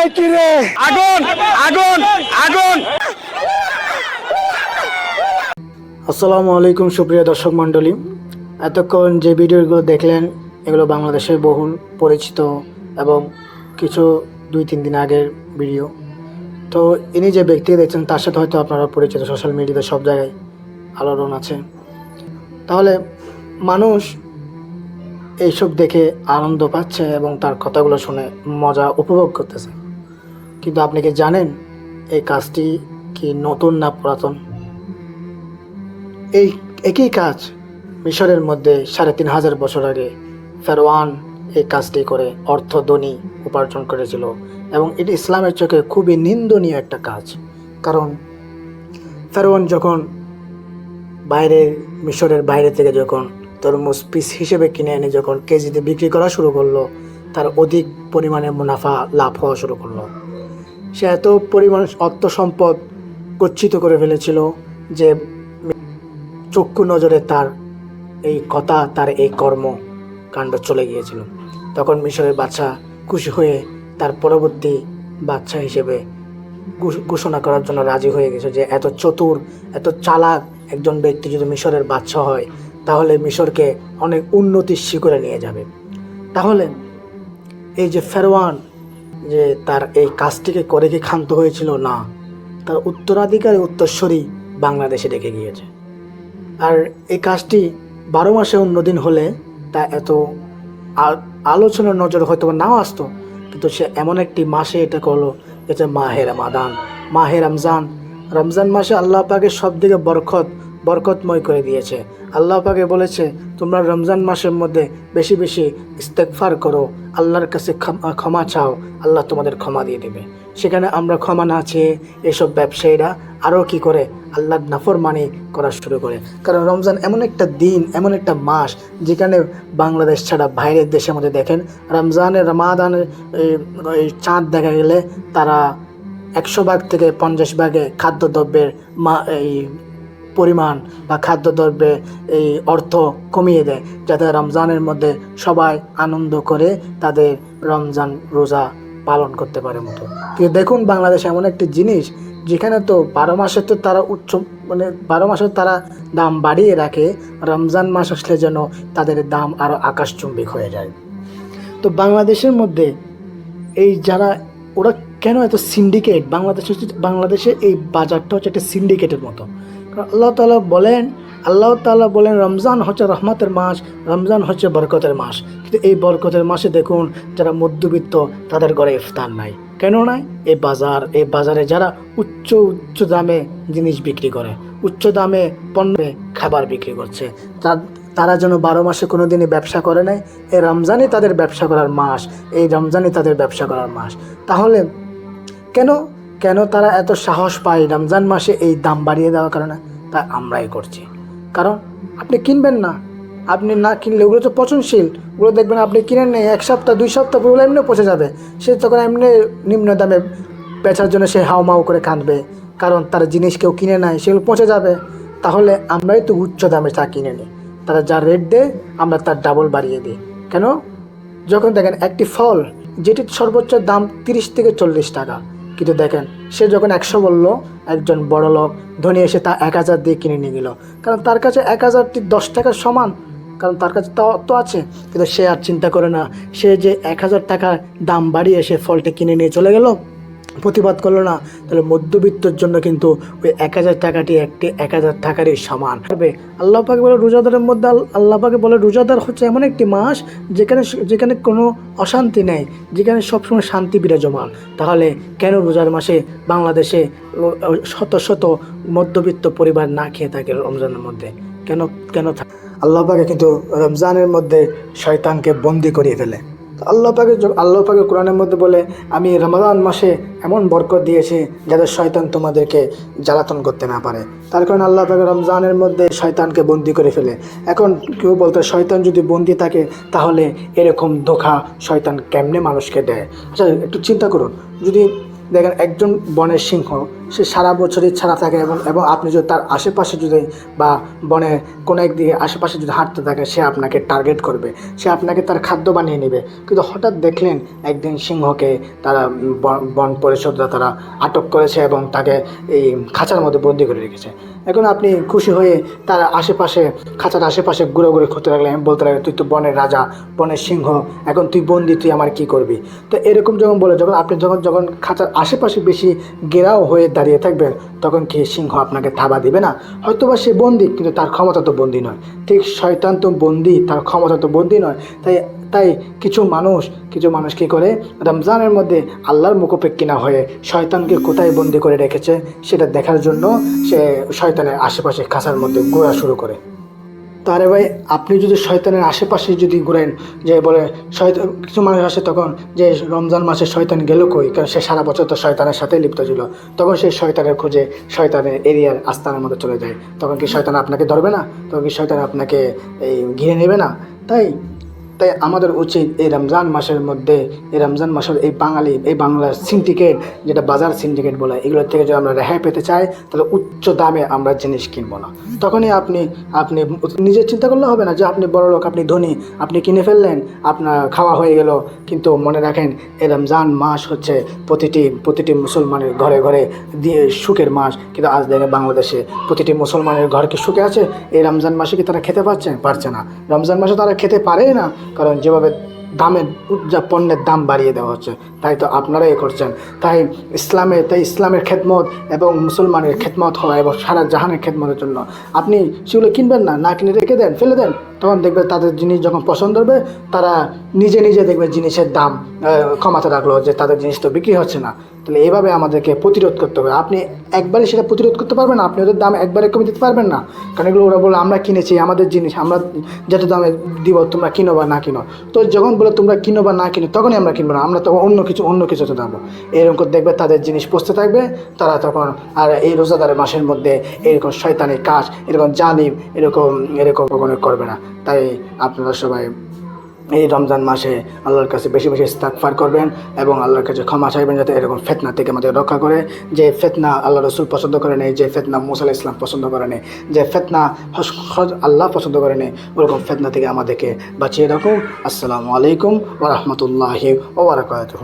ভয় কি রে? আগুন আগুন আগুন। আসসালামু আলাইকুম সুপ্রিয় দর্শক মণ্ডলী। এতক্ষণ যে ভিডিওগুলো দেখলেন এগুলো বাংলাদেশের বহুল পরিচিত এবং কিছু দুই তিন দিন আগের ভিডিও। তো ইনি যে ব্যক্তি দেখছেন তার সাথে হয়তো আপনারা পরিচিত সোশ্যাল মিডিয়াতে সব জায়গায় আলোড়ন আছে। তাহলে মানুষ এইসব দেখে আনন্দ পাচ্ছে এবং তার কথাগুলো শুনে মজা উপভোগ করতেছে। কিন্তু আপনি কি জানেন এই কাজটি কি নতুন না পুরাতন? এই একই কাজ মিশরের মধ্যে সাড়ে তিন হাজার বছর আগে ফেরওয়ান এই কাজটি করে অর্থ ধনী উপার্জন করেছিল এবং এটি ইসলামের চোখে খুবই নিন্দনীয় একটা কাজ। কারণ ফেরওয়ান যখন বাইরে মিশরের বাইরে থেকে যখন তরমুজ পিস হিসেবে কিনে এনে যখন কেজিতে বিক্রি করা শুরু করল, তার অধিক পরিমাণে মুনাফা লাভ হওয়া শুরু করল। সে এত পরিমাণ অর্থ সম্পদ গচ্ছিত করে ফেলেছিল যে চক্ষু নজরে তার এই কথা, তার এই কর্ম কাণ্ড চলে গিয়েছিল। তখন মিশরের বাচ্চা খুশি হয়ে তার পরবর্তী বাচ্চা হিসেবে ঘোষণা করার জন্য রাজি হয়ে গেছে যে, এত চতুর, এত চালাক একজন ব্যক্তি যদি মিশরের বাচ্চা হয়, তাহলে মিশরকে অনেক উন্নতির শিখরে নিয়ে যাবে। তাহলে এই যে ফেরওয়ান যে তার এই কাজটিকে করে কি ক্ষান্ত হয়েছিল? না। তার উত্তরাধিকারী উত্তরস্বরী বাংলাদেশে রেখে গিয়েছে। আর এই কাজটি বারো মাসে অন্যদিন হলে তা এত আলোচনার নজর হয়তো নাও আসতো, কিন্তু সে এমন একটি মাসে এটা করল যেটা মাহে রামাদান, মাহে রমজান। রমজান মাসে আল্লাহ পাকে সব দিকে বরকত বরকতময় করে দিয়েছে। আল্লাহ পাকে বলেছে, তোমরা রমজান মাসের মধ্যে বেশি বেশি ইস্তেকফার করো। আল্লাহর কাছে ক্ষম- চাও। আল্লাহ তোমাদের ক্ষমা দিয়ে দেবে। সেখানে আমরা ক্ষমা না চেয়ে এসব ব্যবসায়ীরা আরও কি করে? আল্লাহর নাফরমানি করা শুরু করে। কারণ রমজান এমন একটা দিন, এমন একটা মাস, যেখানে বাংলাদেশ ছাড়া বাইরের দেশের মধ্যে দেখেন রমজানের রমাদানের চাঁদ দেখা গেলে তারা একশো ভাগ থেকে পঞ্চাশ ভাগে খাদ্যদ্রব্যের মা, এই পরিমাণ বা খাদ্যদ্রব্যে এই অর্থ কমিয়ে দেয়, যাতে রমজানের মধ্যে সবাই আনন্দ করে তাদের রমজান রোজা পালন করতে পারে মতো। কিন্তু দেখুন, বাংলাদেশ এমন একটি জিনিস, যেখানে তো বারো মাসে তো তারা উচ্চ মানে বারো মাসে তারা দাম বাড়িয়ে রাখে, রমজান মাস আসলে যেন তাদের দাম আরও আকাশচুম্বিক হয়ে যায়। তো বাংলাদেশের মধ্যে এই যারা, ওরা কেন এত সিন্ডিকেট বাংলাদেশ বাংলাদেশে এই বাজারটা হচ্ছে একটা সিন্ডিকেটের মতো। আল্লাহ তাআলা বলেন, আল্লাহ তাআলা বলেন, রমজান হচ্ছে রহমতের মাস, রমজান হচ্ছে বরকতের মাস। কিন্তু এই বরকতের মাসে দেখুন, যারা মধ্যবিত্ত, তাদের ঘরে ইফতার নাই। কেন নাই? এই বাজার, এই বাজারে যারা উচ্চ উচ্চ দামে জিনিস বিক্রি করে, উচ্চ দামে পণ্যে খাবার বিক্রি করছে তারা যেন বারো মাসে কোনো দিনই ব্যবসা করে নাই, এই রমজানই তাদের ব্যবসা করার মাস, এই রমজানই তাদের ব্যবসা করার মাস। তাহলে কেন কেন তারা এত সাহস পায় রমজান মাসে এই দাম বাড়িয়ে দেওয়ার কারণে? তা আমরাই করছি। কারণ আপনি কিনবেন না। আপনি না কিনলে ওগুলো তো পচনশীল। ওগুলো দেখবেন আপনি কিনেন নেই, এক সপ্তাহ, দুই সপ্তাহ ওগুলো এমনি পচে যাবে। সে তখন এমনি নিম্ন দামে বেচার জন্য সে হাওমাও করে কাঁদবে। কারণ তার জিনিস কেউ কিনে নেয় সেগুলো পচে যাবে। তাহলে আমরাই তো উচ্চ দামে চা কিনে নিই। তারা যা রেট দেয়, আমরা তার ডাবল বাড়িয়ে দিই। কেন? যখন দেখেন একটি ফল, যেটির সর্বোচ্চ দাম তিরিশ থেকে চল্লিশ টাকা কিন্তু দেখেন, সে যখন একশো বলল, একজন বড় লোক, ধনী এসে তা এক হাজার দিয়ে কিনে নিয়ে গেল কারণ তার কাছে এক হাজারটি দশ টাকার সমান, কারণ তার কাছে তা, তো আছে। কিন্তু সে আর চিন্তা করে না, সে যে এক হাজার টাকা দাম বাড়িয়ে সে ফলটি কিনে নিয়ে চলে গেল। প্রতিবাদ করল না, তাহলে মধ্যবিত্তর জন্য কিন্তু ওই এক হাজার টাকাটি একটি এক হাজার টাকারই সমান। তবে আল্লাহ পাকে বলে রোজাদারের মধ্যে আল- আল্লাহ পাকে বলে রোজাদার হচ্ছে এমন একটি মাস যেখানে যেখানে কোনো অশান্তি নেই, যেখানে সবসময় শান্তি বিরাজমান। তাহলে কেন রোজার মাসে বাংলাদেশে শত শত মধ্যবিত্ত পরিবার না খেয়ে থাকে রমজানের মধ্যে? কেন কেন থাকে আল্লাহ পাকে কিন্তু রমজানের মধ্যে শয়তানকে বন্দি করিয়ে ফেলে। তো আল্লাহ পাকে আল্লাহ পাকে কোরআনের মধ্যে বলে, আমি রমাদান মাসে এমন বরকত দিয়েছি যাতে শয়তান তোমাদেরকে জ্বালাতন করতে না পারে। তার কারণে আল্লাহ পাকে রমজানের মধ্যে শয়তানকে বন্দি করে ফেলে। এখন কেউ বলতে শয়তান যদি বন্দি থাকে, তাহলে এরকম ধোখা শয়তান কেমনে মানুষকে দেয়? আচ্ছা একটু চিন্তা করুন। যদি দেখেন, একজন বনের সিংহ সে সারা বছরই ছাড়া থাকে এবং এবং আপনি যদি তার আশেপাশে যদি বা বনে কোনো একদিকে আশেপাশে যদি হাঁটতে থাকে, সে আপনাকে টার্গেট করবে। সে আপনাকে তার খাদ্য বানিয়ে নেবে। কিন্তু হঠাৎ দেখলেন একদিন সিংহকে তারা বন- পরিষদরা তারা আটক করেছে এবং তাকে এই খাঁচার মধ্যে বন্দি করে রেখেছে। এখন আপনি খুশি হয়ে তার আশেপাশে খাঁচার আশেপাশে ঘুরে ঘুরে করতে লাগলেন, বলতে লাগলেন, তুই তো বনের রাজা, বনের সিংহ, এখন তুই বন্দি, তুই আমার কি করবি? তো এরকম যখন বলে, যখন আপনি যখন যখন খাঁচার আশেপাশে বেশি গেরাও হয়ে দাঁড়িয়ে থাকবেন তখন কি সিংহ আপনাকে থাবা দিবে না? হয়তোবা সে বন্দি, কিন্তু তার ক্ষমতা তো বন্দি নয়। ঠিক শয়তান তো বন্দি, তার ক্ষমতা তো বন্দি নয়। তাই তাই কিছু মানুষ কিছু মানুষ কী করে? রমজানের মধ্যে আল্লাহর মুখোপেক্ষী না হয়ে শয়তানকে কোথায় বন্দি করে রেখেছে, সেটা দেখার জন্য সে শয়তানের আশেপাশে খাঁচার মধ্যে ঘোরা শুরু করে। তারে ভাই, আপনি যদি শয়তানের আশেপাশে যদি ঘুরেন, যে বলে শয়তান, কিছু মানুষ আসে তখন যে রমজান মাসে শয়তান গেল কই? কারণ সে সারা বছর তো শয়তানের সাথে লিপ্ত ছিল। তখন সে শয়তানের খুঁজে শয়তানের এরিয়ার আস্তানের মধ্যে চলে যায়। তখন কি শয়তান আপনাকে ধরবে না? তখন কি শয়তান আপনাকে এই ঘিরে নেবে না? তাই তাই আমাদের উচিত এই রমজান মাসের মধ্যে, এই রমজান মাসের এই বাঙালি, এই বাংলার সিন্ডিকেট যেটা বাজার সিন্ডিকেট বলে, এগুলোর থেকে যদি আমরা রেহাই পেতে চাই, তাহলে উচ্চ দামে আমরা জিনিস কিনবো না। তখনই আপনি আপনি নিজের চিন্তা করলে হবে না যে আপনি বড় লোক, আপনি ধনী, আপনি কিনে ফেললেন, আপনার খাওয়া হয়ে গেল। কিন্তু মনে রাখেন, এই রমজান মাস হচ্ছে প্রতিটি প্রতিটি মুসলমানের ঘরে ঘরে দিয়ে সুখের মাস। কিন্তু আজ দেখে বাংলাদেশে প্রতিটি মুসলমানের ঘর কি সুখে আছে? এই রমজান মাসে কি তারা খেতে পারছে? পারছে না। রমজান মাসে তারা খেতে পারে না। কারণ যেভাবে দামের পণ্যের দাম বাড়িয়ে দেওয়া হচ্ছে তাই তো আপনারা এ করছেন। তাই ইসলামের তাই ইসলামের খেদমত এবং মুসলমানের খেদমত হওয়া এবং সারা জাহানের খেদমতের জন্য। আপনি সেগুলো কিনবেন না না কিনে রেখে দেন, ফেলে দেন। তখন দেখবে তাদের জিনিস যখন পছন্দ হবে, তারা নিজে নিজে দেখবে জিনিসের দাম কমাতে রাখল যে তাদের জিনিস তো বিক্রি হচ্ছে না। তাহলে এভাবে আমাদেরকে প্রতিরোধ করতে হবে। আপনি একবারে সেটা প্রতিরোধ করতে পারবেন না, আপনি ওদের দাম একবারে কমে দিতে পারবেন না। কারণ এগুলো ওরা বলে আমরা কিনেছি, আমাদের জিনিস, আমরা যত দামে দিব, তোমরা কিনো বা না কিনো। তো যখন বলে তোমরা কিনো বা না কিনো, তখনই আমরা কিনবো না, আমরা তো অন্য কিছু, অন্য কিছুতে দাবো এরকম করে দেখবে তাদের জিনিস পচতে থাকবে, তারা তখন আর এই রোজাদারের মাসের মধ্যে এরকম শয়তানি কাজ, এরকম জালিম, এরকম এরকম কখনো করবে না। তাই আপনারা সবাই এই রমজান মাসে আল্লাহর কাছে বেশি বেশি ইস্তাকফার করবেন এবং আল্লাহর কাছে ক্ষমা চাইবেন যাতে এরকম ফেতনা থেকে আমাদের রক্ষা করে। যে ফেতনা আল্লাহ রসুল পছন্দ করে নেই, যে ফেতনা মুসাল ইসলাম পছন্দ করে নেই, যে ফেতনা আল্লাহ পছন্দ করে নেই, ওরকম ফেতনা থেকে আমাদেরকে বাঁচিয়ে রাখুন। আসসালামু আলাইকুম ওরহমতুল্লাহি ওবরাকাতুহ